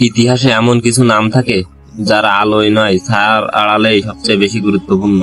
ইতিহাসে এমন কিছু নাম থাকে যারা আলোয় নয় ছায়ার আড়ালেই সবচেয়ে বেশি গুরুত্বপূর্ণ।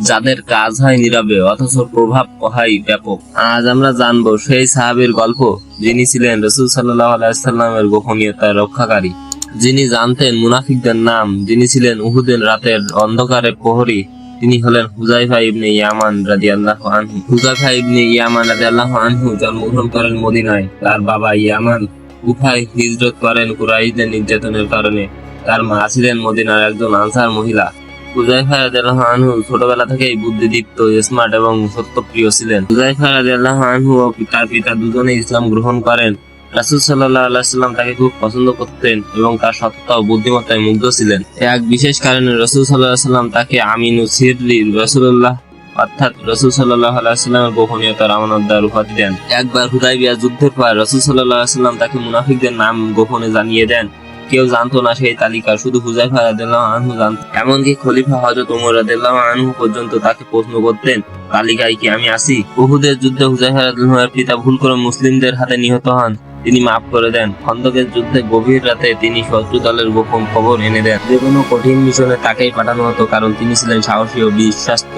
যাদের কাজ হয় নীরবে, অথচ প্রভাব হয় ব্যাপক। আজ আমরা জানব সেই সাহাবীর গল্প, যিনি ছিলেন রসুল সাল্লাহ আলাইসাল্লামের গোপনীয়তার রক্ষাকারী। যিনি জানতেন মুনাফিকদের নাম, যিনি ছিলেন উহুদের রাতের অন্ধকারে প্রহরী, তিনি হলেন হুজাইফা ইবনে ইয়ামান রাদিয়াল্লাহু আনহু। হুজাইফা ইবনে ইয়ামান রাদিয়াল্লাহু আনহু জন্মগ্রহণ করেন মদিনায়, তার বাবা ইয়ামান। উফায় হিজরত করেন কুরাইশদের নির্যাতনের কারণে। তার মা ছিলেন মদিনার একজন আনসার মহিলা। হুজাইফা রাদিয়াল্লাহু আনহু ছোটবেলা থেকেই বুদ্ধিদীপ্ত স্মার্ট এবং সত্যপ্রিয় ছিলেন। হুজাইফা রাদিয়াল্লাহু আনহু ও তার পিতা দুজনেই ইসলাম গ্রহণ করেন। রাসূল সাল্লাল্লাহু আলাইহি সাল্লাম তাকে খুব পছন্দ করতেন এবং তার সততা ও বুদ্ধিমত্তায় মুগ্ধ ছিলেন। এক বিশেষ কারণে সাল্লাম তাকে আমিনু সিররি রাসূলুল্লাহ অর্থাৎ রসুল সাল্লাহ আলাইসাল্লামের গোপনীয়তার আমানতদার উপাধি দেন। একবার হুদাইবিয়া যুদ্ধের পর রসুল সাল্লাহ সাল্লাম তাকে মুনাফিকদের নাম গোপনে জানিয়ে দেন। কেউ জানতো না সেই তালিকা শুধু হুজাইফা রাদিল্লাহ আনহু জানত। এমনকি খলিফা হজরত উমর রাদিল্লাহ আনহু পর্যন্ত তাকে প্রশ্ন করতেন, তালিকায় কি আমি আসি উহুদের যুদ্ধে হুজাইফা রাদিল্লাহের পিতা ভুল করে মুসলিমদের হাতে নিহত হন। তিনি মাফ করে দেন। খন্দকের যুদ্ধে গভীর রাতে তিনি শত্রু দলের গোপন খবর এনে দেন। যে কোনো কঠিন মিশনে তাকেই পাঠানো হতো, কারণ তিনি ছিলেন সাহসী ও বিশ্বাস্ত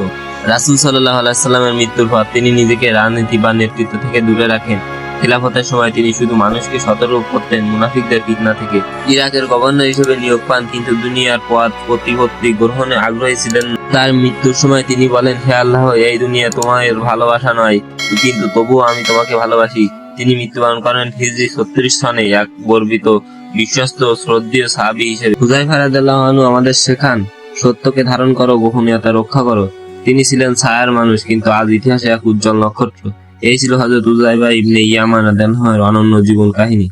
রাসুল সাল্লাহ আলাইসাল্লামের মৃত্যুর পর তিনি নিজেকে রাজনীতি বা নেতৃত্ব থেকে দূরে রাখেন। খিলাফতের সময় তিনি শুধু মানুষকে সতর্ক করতেন, মুনাফিকদের ফিতনা থেকে। ইরাকের গভর্নর হিসেবে নিয়োগ পান, কিন্তু দুনিয়ার পথ প্রতিপত্তি গ্রহণে আগ্রহী ছিলেন তার মৃত্যুর সময় তিনি বলেন, হে আল্লাহ, এই দুনিয়া তোমার ভালোবাসা নয়, কিন্তু তবুও আমি তোমাকে ভালোবাসি। তিনি মৃত্যুবরণ করেন হিজরি ছত্রিশ সনে এক গর্বিত, বিশ্বস্ত, শ্রদ্ধেয় সাহাবি হিসেবে। হুজাইফা আনহু আমাদের শেখান, সত্যকে ধারণ করো, গোপনীয়তা রক্ষা করো। তিনি ছিলেন ছায়ার মানুষ, কিন্তু আজ ইতিহাসে এক উজ্জ্বল নক্ষত্র। এই ছিল হজরত উজাইবা ইবনে ইয়ামান রাদিয়াল্লাহু আনহুর অনন্য জীবন কাহিনী।